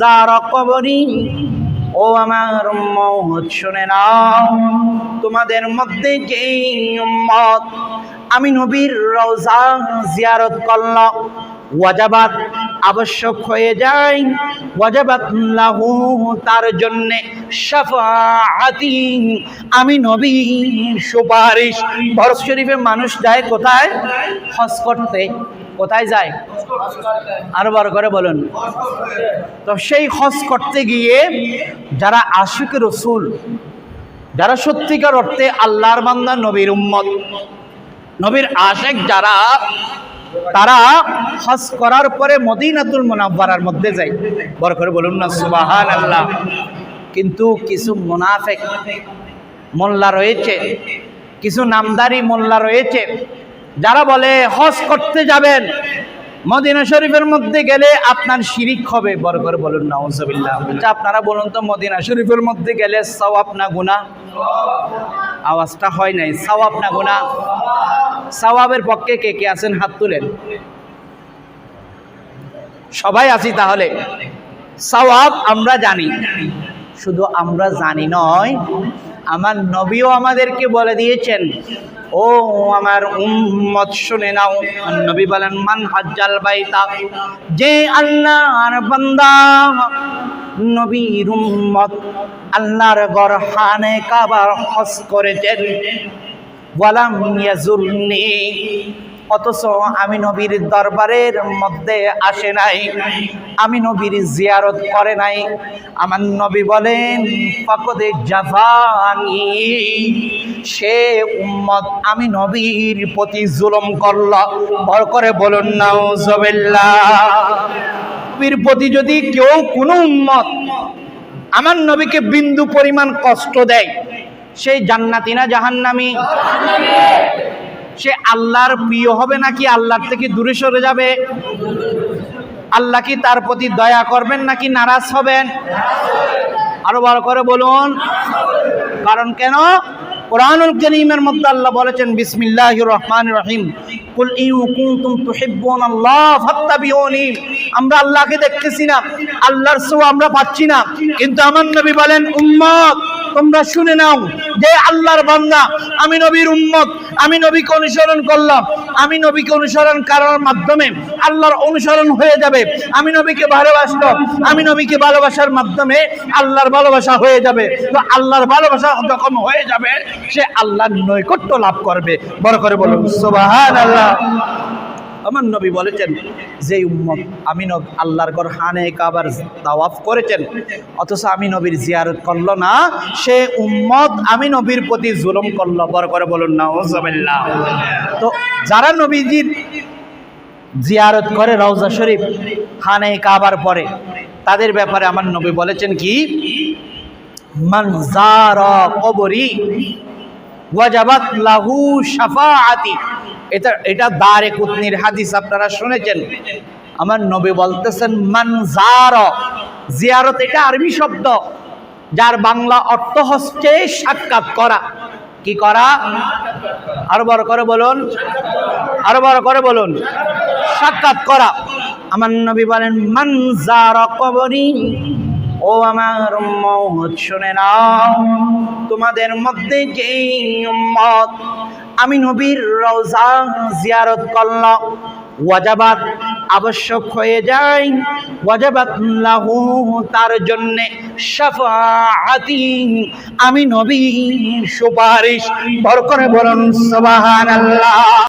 যারা ও আমার উম্মত, শুনে নাও। তোমাদের মধ্যে যে উম্মত আমি নবীর রওজা জিয়ারত করলাম, ওয়াজাবাত আবশ্যক হয়ে যায়, ওয়াজাবাত লাহু তার জন্যে শাফাআতি। আমি নবী সুপারিশ বরফ শরীফে মানুষ যায় কোথায়? হজ করতে। কোথায় যায়? আরও বড় করে বলুন। তো সেই হজ করতে গিয়ে যারা আশিক রসুল, যারা সত্যিকার অর্থে আল্লাহর বান্দা, নবীর উম্মত, নবীর আশেক যারা, তারা হজ করার পরে মদিনাতুল মুনাব্বারার মধ্যে যায়। বড় করে বলুন না সুবাহান আল্লাহ কিন্তু কিছু মোনাফেক মোল্লা রয়েছে, কিছু নামদারি মোল্লা রয়েছে যারা বলে হজ করতে যাবেন, মদিনা শরীফের মধ্যে গেলে আপনার শিরিক হবে। বড় করে বলুন না ওজবিল্লাহ আচ্ছা আপনারা বলুন তো, মদিনা শরীফের মধ্যে গেলে সওয়াব না গুনাহ? আওয়াজটা হয় নাই। সওয়াব না গুনাহ? সওয়াবের পক্ষে কে কে আছেন? হাত তুলেন। সবাই আছি তাহলে। সওয়াব আমরা জানি। শুধু আমরা জানি নয়, আমার নবীও আমাদেরকে বলে দিয়েছেন, ও আমার উম্মত, শুনে নাও। নবী বলেন, মান হাজ্জাল বাইতা? যে আল্লাহর বান্দা, নবীর উম্মত, আল্লাহর গড় হানে কাবার হজ করেছেন। ওয়ালাম ইয়াজুরনি অথচ আমি নবীর দরবারের মধ্যে আসে নাই। আমি নবীর জিয়ারত করে নাই। আমার নবী বলেন, ফকদে জাফানি, সে উম্মত আমি নবীর প্রতি জুলম করল। ভর করে বলুন, নাউজবিল্লাহ, নবীর প্রতি যদি কেউ কোনো উম্মত আমার নবীকে বিন্দু পরিমাণ কষ্ট দেয়, সেই জান্নাতি না জাহান্নামি? সে আল্লাহর প্রিয় হবে নাকি আল্লাহর থেকে দূরে সরে যাবে? আল্লাহ কি তার প্রতি দয়া করবেন নাকি নারাজ হবেন? আরও বড় করে বলুন। কারণ কেন? কোরআনুল করিমের মধ্যে আল্লাহ বলেছেন, বিসমিল্লাহির রহমানির রহিম। কুল ইউ কুনতুম তুহিব্বুনাল্লাহ ফাত্তাবিউনি। আমরা আল্লাহকে দেখতেছি না। আল্লাহর সো আমরা পাচ্ছি না। কিন্তু আমার নবী বলেন, উম্মত তোমরা শুনে নাও যে আল্লাহর বান্দা, আমি নবীর উম্মত, আমি নবীকে অনুসরণ করলাম। আমি নবীকে অনুসরণ করার মাধ্যমে আল্লাহর অনুসরণ হয়ে যাবে। আমি নবীকে ভালোবাসলো, আমি নবীকে ভালোবাসার মাধ্যমে আল্লাহর ভালোবাসা হয়ে যাবে। তো আল্লাহর ভালোবাসা যখন হয়ে যাবে, সে আল্লাহর নৈকট্য লাভ করবে। বড় করে বলুন সুবহান আল্লাহ আমার নবী বলেছেন, যে উম্মত আমি নব আল্লাহর ঘর হানে কাবার তাওয়াফ করেছেন, অথচ আমি নবীর জিয়ারত করল না, সে উম্মত আমি নবীর প্রতি জুলুম করল। বড় করে বলুন না ওজাবিল্লাহ তো যারা নবীজির জিয়ারত করে রওজা শরীফ হানে কাবার পরে, তাদের ব্যাপারে আমার নবী বলেছেন কি? মান জারা কবরি ওয়াজাবাত লাহু শাফাআতি। এটা এটা দারে কুতনির হাদিস, আপনারা শুনেছেন। আমার নবী বলতেছেন, মান জার জিয়ারত এটা আরবি শব্দ। যার বাংলা অর্থ হচ্ছে সাক্ষাৎ করা। কি করা? আরও বড় করে বলুন। আরও বড় করে বলুন। সাক্ষাৎ করা। আমার নবী বলেন, মান জার কবরি ও আমার উম্মত, শুনে নাও। তোমাদের মধ্যে যে উম্মত আমি নবীর রওজা জিয়ারত করলাম, ওয়াজাবাত আবশ্যক হয়ে যায়, ওয়াজাবাত লাহু তার জন্যে শাফাআতি। আমি নবী সুপারিশ ভর করে বলুন, সুবহানাল্লাহ।